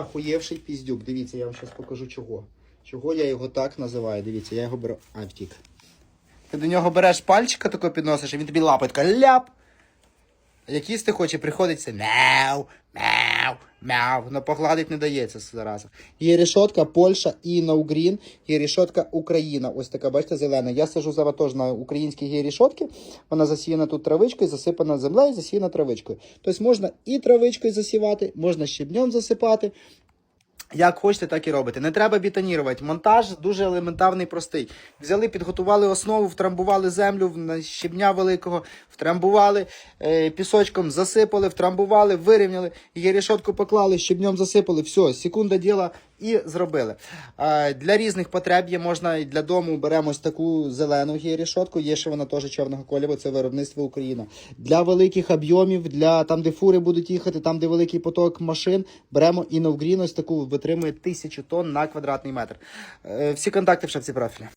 ахуєвший піздюк. Дивіться, я вам зараз покажу чого. Чого я його так називаю. Дивіться, я його беру. А, втік. Ти до нього береш пальчика тако підносиш, і він тобі лапить така ляп. Як їсти хоче, приходиться мяу, мяу, мяу. Но погладить не дається зараза. Є рішотка Польща і Наугрін, є рішотка Україна. Ось така, бачите, зелена. Я сижу зараз теж на українській є рішотки. Вона засіяна тут травичкою, засипана землею, засіяна травичкою. Тобто можна і травичкою засівати, можна щебнем засипати. Як хочете, так і робите. Не треба бітонірувати. Монтаж дуже елементарний, простий. Взяли, підготували основу, втрамбували землю на щебня великого, втрамбували е, пісочком, засипали, втрамбували, вирівняли, її рішетку поклали, щебнем засипали. Все, секунда діла і зробили. Для різних потреб є можна і для дому беремо таку зелену гірішотку, є ще вона теж чорного кольору, це виробництво Україна. Для великих об'ємів, для там, де фури будуть їхати, там, де великий поток машин, беремо і ось таку витримує тисячу тонн на квадратний метр. Е, всі контакти в шапці профіля.